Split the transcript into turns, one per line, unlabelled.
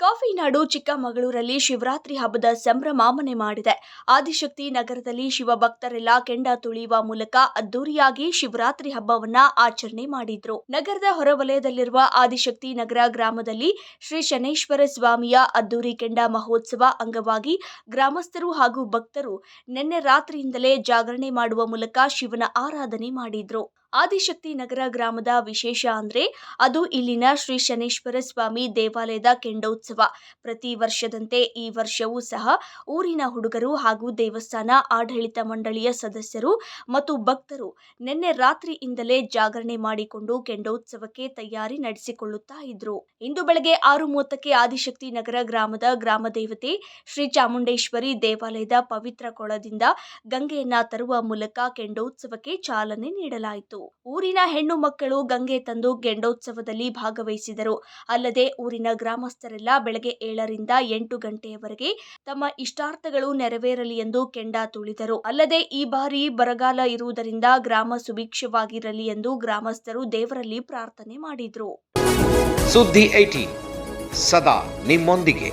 Coffee ನಾಡು ಚಿಕ್ಕಮಗಳೂರಲ್ಲಿ ಶಿವರಾತ್ರಿ ಹಬ್ಬದ ಸಂಭ್ರಮ ಮನೆ ಮಾಡಿದೆ. ಆದಿಶಕ್ತಿ ನಗರದಲ್ಲಿ ಶಿವಭಕ್ತರೆಲ್ಲ ಕೆಂಡ ತುಳಿಯುವ ಮೂಲಕ ಅದ್ದೂರಿಯಾಗಿ ಶಿವರಾತ್ರಿ ಹಬ್ಬವನ್ನ ಆಚರಣೆ ಮಾಡಿದ್ರು. ನಗರದ ಹೊರವಲಯದಲ್ಲಿರುವ ಆದಿಶಕ್ತಿ ನಗರ ಗ್ರಾಮದಲ್ಲಿ ಶ್ರೀ ಶನೇಶ್ವರ ಸ್ವಾಮಿಯ ಅದ್ದೂರಿ ಕೆಂಡ ಮಹೋತ್ಸವ ಅಂಗವಾಗಿ ಗ್ರಾಮಸ್ಥರು ಹಾಗೂ ಭಕ್ತರು ನಿನ್ನೆ ರಾತ್ರಿಯಿಂದಲೇ ಜಾಗರಣೆ ಮಾಡುವ ಮೂಲಕ ಶಿವನ ಆರಾಧನೆ ಮಾಡಿದ್ರು. ಆದಿಶಕ್ತಿ ನಗರ ಗ್ರಾಮದ ವಿಶೇಷ ಅಂದ್ರೆ ಅದು ಇಲ್ಲಿನ ಶ್ರೀ ಶನೇಶ್ವರ ಸ್ವಾಮಿ ದೇವಾಲಯದ ಕೆಂಡೋತ್ಸವ. ಪ್ರತಿ ವರ್ಷದಂತೆ ಈ ವರ್ಷವೂ ಸಹ ಊರಿನ ಹುಡುಗರು ಹಾಗೂ ದೇವಸ್ಥಾನ, ಆಡಳಿತ ಮಂಡಳಿಯ ಸದಸ್ಯರು ಮತ್ತು ಭಕ್ತರು ನಿನ್ನೆ ರಾತ್ರಿಯಿಂದಲೇ ಜಾಗರಣೆ ಮಾಡಿಕೊಂಡು ಕೆಂಡೋತ್ಸವಕ್ಕೆ ತಯಾರಿ ನಡೆಸಿಕೊಳ್ಳುತ್ತಾ ಇದ್ರು. ಇಂದು ಬೆಳಗ್ಗೆ ಆರು ಮೂವತ್ತಕ್ಕೆ ಆದಿಶಕ್ತಿ ನಗರ ಗ್ರಾಮದ ಗ್ರಾಮ ದೇವತೆ ಶ್ರೀ ಚಾಮುಂಡೇಶ್ವರಿ ದೇವಾಲಯದ ಪವಿತ್ರ ಕೊಳದಿಂದ ಗಂಗೆಯನ್ನ ತರುವ ಮೂಲಕ ಕೆಂಡೋತ್ಸವಕ್ಕೆ ಚಾಲನೆ ನೀಡಲಾಯಿತು. ಊರಿನ ಹೆಣ್ಣು ಮಕ್ಕಳು ಗಂಗೆ ತಂದು ಗೆಂಡೋತ್ಸವದಲ್ಲಿ ಭಾಗವಹಿಸಿದರು. ಅಲ್ಲದೆ ಊರಿನ ಗ್ರಾಮಸ್ಥರೆಲ್ಲ ಬೆಳಗ್ಗೆ ಏಳರಿಂದ ಎಂಟು ಗಂಟೆಯವರೆಗೆ ತಮ್ಮ ಇಷ್ಟಾರ್ಥಗಳು ನೆರವೇರಲಿ ಎಂದು ಕೆಂಡ ತುಳಿದರು. ಅಲ್ಲದೆ ಈ ಬಾರಿ ಬರಗಾಲ ಇರುವುದರಿಂದ ಗ್ರಾಮ ಸುಭಿಕ್ಷವಾಗಿರಲಿ ಎಂದು ಗ್ರಾಮಸ್ಥರು ದೇವರಲ್ಲಿ ಪ್ರಾರ್ಥನೆ ಮಾಡಿದರು.
ಸುದ್ದಿ ಐಟಿ ಸದಾ ನಿಮ್ಮೊಂದಿಗೆ.